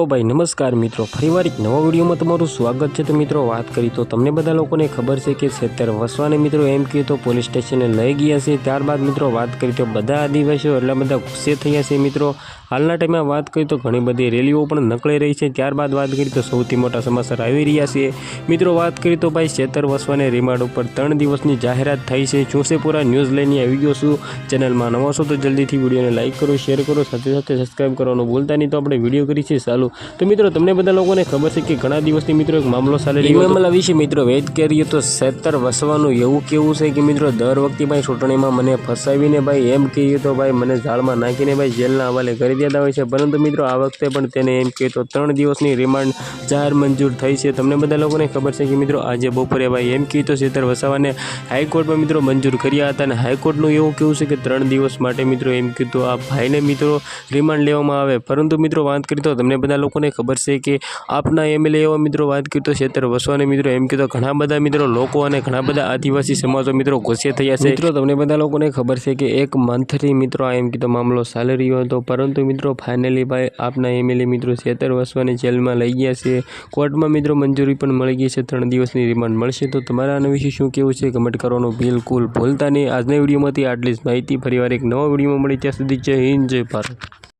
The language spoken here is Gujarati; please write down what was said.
તો ભાઈ નમસ્કાર મિત્રો, ફરીવાર એક નવા વિડીયોમાં તમારું સ્વાગત છે. તો મિત્રો, વાત કરી તો તમને બધા લોકોને ખબર છે કે છેતર વસવાને મિત્રો એમ કહ્યું તો પોલીસ સ્ટેશને લઈ ગયા છે. ત્યારબાદ મિત્રો, વાત કરી તો બધા આદિવાસીઓ એટલા બધા ગુસ્સે થયા છે મિત્રો. હાલના ટાઈમમાં વાત કરી તો ઘણી બધી રેલીઓ પણ નકળી રહી છે. ત્યારબાદ વાત કરી તો સૌથી મોટા સમાચાર આવી રહ્યા છે. મિત્રો, વાત કરી તો ભાઈ છેતર વસવાને રિમાન્ડ ઉપર ત્રણ દિવસની જાહેરાત થઈ છે. શું ન્યૂઝ લઈને આવી ગયો છું. ચેનલમાં નવા છો તો જલ્દીથી વિડીયોને લાઇક કરો, શેર કરો, સાથે સાથે સબસ્ક્રાઈબ કરવાનું ભૂલતા નહીં. તો આપણે વીડિયો કરી છે ચાલુ તો મિત્રો, તમને બધા લોકોને ખબર છે કે ઘણા દિવસથી મિત્રો એક મામલો ચાલે રહ્યો મામલા વિશે મિત્રો, વેદ કરીએ તો સેતર વસવાનું એવું કેવું છે કે મિત્રો, દર વખતે ભાઈ ચૂંટણીમાં મને ફસાવીને ભાઈ એમ કહીએ તો ભાઈ મને ઝાડમાં નાખીને ભાઈ જેલના હવાલે કરી દેતા હોય છે. પરંતુ મિત્રો, આ વખતે પણ તેને એમ કહે તો ત્રણ દિવસની રિમાન્ડ જાહેર મંજૂર થઈ છે. તમને બધા લોકોને ખબર છે કે મિત્રો, આજે બપોરે ભાઈ એમ કહી તો સેતર વસાવાને હાઈકોર્ટમાં મિત્રો મંજૂર કર્યા હતા અને હાઈકોર્ટનું એવું કેવું છે કે ત્રણ દિવસ માટે મિત્રો એમ કીધું આ ભાઈને મિત્રો રિમાન્ડ લેવામાં આવે. પરંતુ મિત્રો, વાત કરી તો તમને બધા લોકોને ખબર છે કે આપના એમએલએ એવા મિત્રો વાત કરી તો છેતર વસવાને મિત્રો, એમ કીધું ઘણા બધા મિત્રો, લોકો અને ઘણા બધા આદિવાસી સમાજો મિત્રો ગુસ્સે થયા છે. મિત્રો, તમને બધા લોકોને ખબર છે કે એક મંથથી મિત્રો આ એમ કીધો મામલો ચાલી રહ્યો હતો, પરંતુ મિત્રો ફાઇનલી ભાઈ આપના એમએલએ મિત્રો છેતર વસવાને જેલમાં લઈ ગયા છે. કોર્ટમાં મિત્રો મંજૂરી પણ મળી ગઈ છે, ત્રણ દિવસની રિમાન્ડ મળશે. તો તમારા આના વિશે શું કેવું છે? કમેન્ટ કરવાનું બિલકુલ ભૂલતા નહીં. આજના વિડીયોમાંથી આટલી જ માહિતી. ફરીવાર એક નવા વિડીયોમાં મળી ત્યાં સુધી જય હિન્દ, જય ભારત.